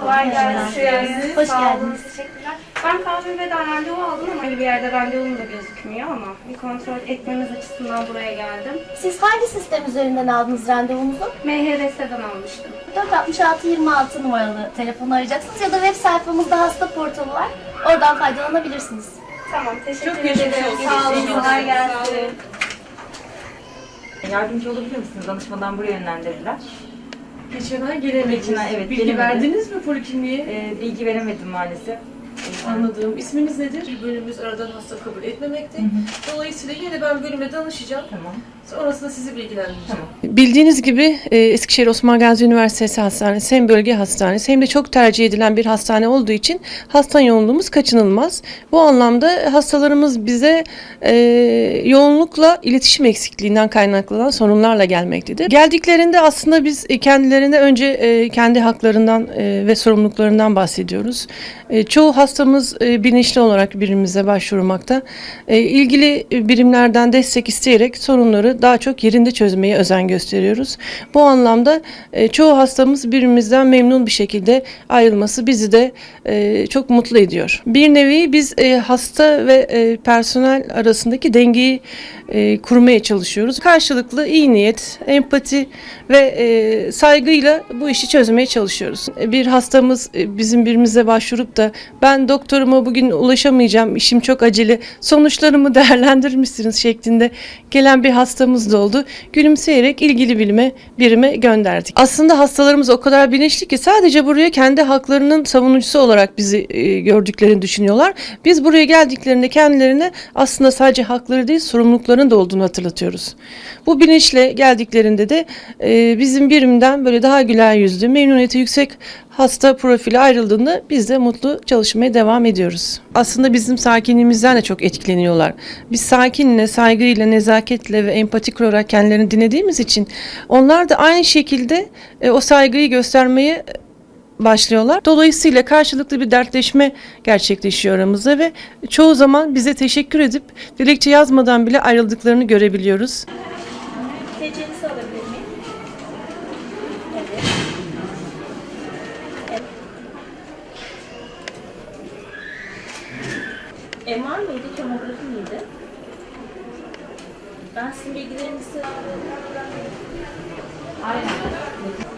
Kolay gelsin. Hoş geldiniz. Teşekkürler. Ben KBB'den randevu aldım ama hani bir yerde randevum da gözükmüyor ama bir kontrol etmemiz açısından buraya geldim. Siz hangi sistem üzerinden aldınız randevunuzu? MHRS'den almıştım. 466-26 numaralı telefonu arayacaksınız ya da web sayfamızda hasta portalı var. Oradan faydalanabilirsiniz. Tamam, teşekkür Çok geçmiş ederim. Sağ olun, kolay gelsin. Yardımcı olabilir misiniz? Danışmadan buraya yönlendirdiler. Geçen ay gelemediniz. Geçen ay, evet, Bilgi gelemedim. verdiniz mi polikliniğe? Ee, bilgi veremedim maalesef. Anladığım. İsminiz nedir? Bir bölümümüz aradan hasta kabul etmemekte. Dolayısıyla yine ben bölüme danışacağım. Tamam. Sonrasında sizi bilgilendireceğim. Bildiğiniz gibi e, Eskişehir Osman Gazi Üniversitesi Hastanesi hem bölge hastanesi hem de çok tercih edilen bir hastane olduğu için hasta yoğunluğumuz kaçınılmaz. Bu anlamda hastalarımız bize e, yoğunlukla iletişim eksikliğinden kaynaklanan sorunlarla gelmektedir. Geldiklerinde aslında biz e, kendilerine önce e, kendi haklarından e, ve sorumluluklarından bahsediyoruz. E, çoğu hastamız e, bilinçli olarak birimimize başvurmakta. E, ilgili birimlerden destek isteyerek sorunları daha çok yerinde çözmeye özen gösteriyoruz. Bu anlamda e, çoğu hastamız birimimizden memnun bir şekilde ayrılması bizi de e, çok mutlu ediyor. Bir nevi biz e, hasta ve e, personel arasındaki dengeyi e, kurmaya çalışıyoruz. Karşılıklı iyi niyet, empati ve e, saygıyla bu işi çözmeye çalışıyoruz. E, Bir hastamız e, bizim birimize başvurup da ben doktoruma bugün ulaşamayacağım, işim çok acele, sonuçlarımı değerlendirir misiniz şeklinde gelen bir hastamız da oldu. Gülümseyerek ilgili bilime birime gönderdik. Aslında hastalarımız o kadar bilinçli ki sadece buraya kendi haklarının savunucusu olarak bizi e, gördüklerini düşünüyorlar. Biz buraya geldiklerinde kendilerine aslında sadece hakları değil sorumluluklarının da olduğunu hatırlatıyoruz. Bu bilinçle geldiklerinde de e, bizim birimden böyle daha güler yüzlü, memnuniyeti yüksek hasta profili ayrıldığında biz de mutlu çalışmaya devam ediyoruz. Aslında bizim sakinliğimizden de çok etkileniyorlar. Biz sakinle, saygıyla, nezaketle ve empati kurarak kendilerini dinlediğimiz için onlar da aynı şekilde e, o saygıyı göstermeye başlıyorlar. Dolayısıyla karşılıklı bir dertleşme gerçekleşiyor aramızda ve çoğu zaman bize teşekkür edip dilekçe yazmadan bile ayrıldıklarını görebiliyoruz. TC'nizi alabilir miyim? Evet. MR mıydı, tomografi miydi? Ben sizin bilgilerinizi... Aynen.